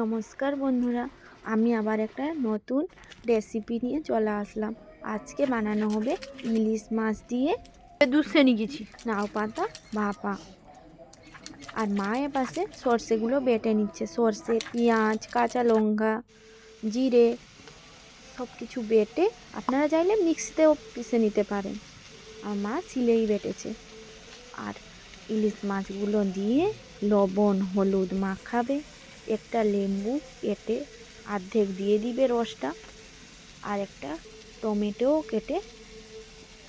নমস্কার বন্ধুরা আমি আবার একটা নতুন রেসিপি নিয়ে চলে আসলাম। আজকে বানানো হবে ইলিশ মাছ দিয়ে। নিয়ে গেছি। নাও পাতা ভাপা আর মায়ের পাশে সর্ষেগুলো বেটে নিচ্ছে। সর্ষে পেঁয়াজ কাঁচা লঙ্কা জিরে সব কিছু বেটে আপনারা চাইলে মিক্সিতেও পিষে নিতে পারেন। আর মা শিলেই বেটেছে। আর ইলিশ মাছগুলো দিয়ে লবণ হলুদ মাখাবে। একটা লেবু কেটে অর্ধেক দিয়ে দিবে রসটা, আর একটা টমেটোও কেটে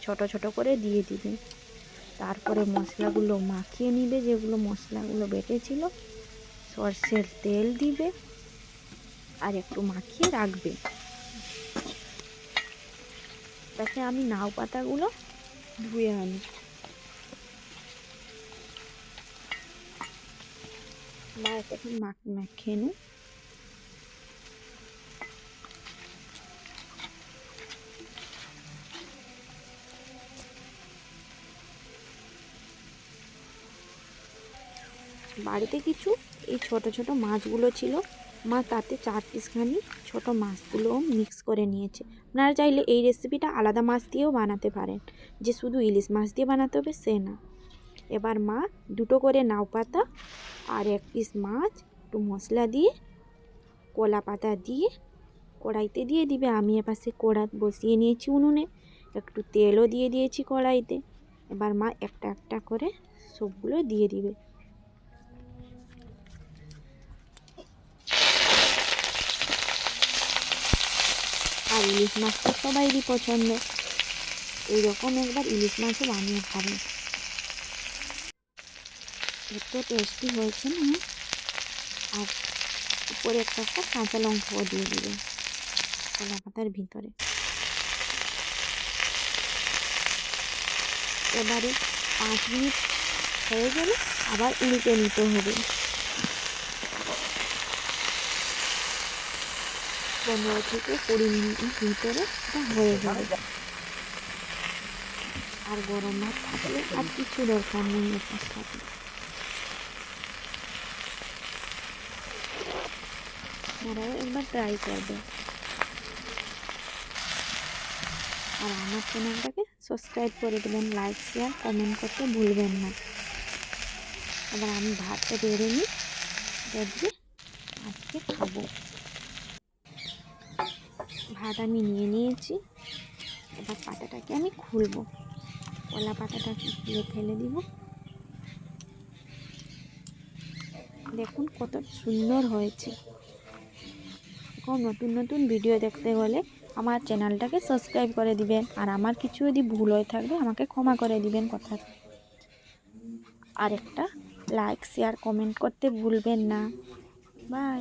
ছোট ছোট করে দিয়ে দিবে। তারপরে মশলাগুলো মাখিয়ে নিবে, যেগুলো মশলাগুলো বেটেছিল, সর্ষের তেল দিবে, আর একটু মাখিয়ে রাখবে। তাতে আমি নাও পাতাগুলো ধুয়ে আনি মা বাড়িতে কিছু? এই ছোট ছোট মাছগুলো ছিল। মা তাতে চার পিসখানি ছোট মাছগুলো মিক্স করে নিয়েছে। আপনারা চাইলে এই রেসিপিটা আলাদা মাছ দিয়েও বানাতে পারেন। যে শুধু ইলিশ মাছ দিয়ে বানাতে হবে, সে না। এবার মা দুটো করে নাও পাতা আর এক পিস মাছ, একটু মশলা দিয়ে, কলা পাতা দিয়ে কড়াইতে দিয়ে দিবে। আমি এপাশে কড়া বসিয়ে নিয়েছি উনুনে। একটু তেলও দিয়ে দিয়েছি কড়াইতে। এবার মা একটা একটা করে সবগুলো দিয়ে দিবে। আর ইলিশ মাছ তো সবাইরই পছন্দ। এইরকম একবার ইলিশ মাছও বানিয়ে খাবেন এত টেস্টি হয়েছে না? আর উপরে একটা একটা কাঁচা লঙ্কাও দিয়ে দিবে কলা পাতার ভিতরে। এবারে পাঁচ মিনিট হয়ে গেলে আবার উল্টে নিতে হবে। পনেরো থেকে কুড়ি মিনিটের ভিতরে এটা হয়ে যাবে। আর গরম ভাত থাকলে আর কিছু দরকার নেই সাথে আপনারাও একবার ট্রাই করবেন আর আমার চ্যানেলটাকে সাবস্ক্রাইব করে দেবেন লাইক শেয়ার কমেন্ট করতে ভুলবেন না। এবার আমি ভাতটা বেড়ে নিই দিয়ে আজকে খাব। ভাত আমি নিয়ে নিয়েছি, এবার পাতাটাকে আমি খুলবো। কলা পাতাটাকে খুলে ফেলে দিব? দেখুন কত সুন্দর হয়েছে। এখন নতুন নতুন ভিডিও দেখতে হলে আমার চ্যানেলটাকে সাবস্ক্রাইব করে দিবেন। আর আমার কিছু যদি ভুল হয়ে থাকবে, আমাকে ক্ষমা করে দিবেন কথা। আর একটা লাইক শেয়ার কমেন্ট করতে ভুলবেন না। বাই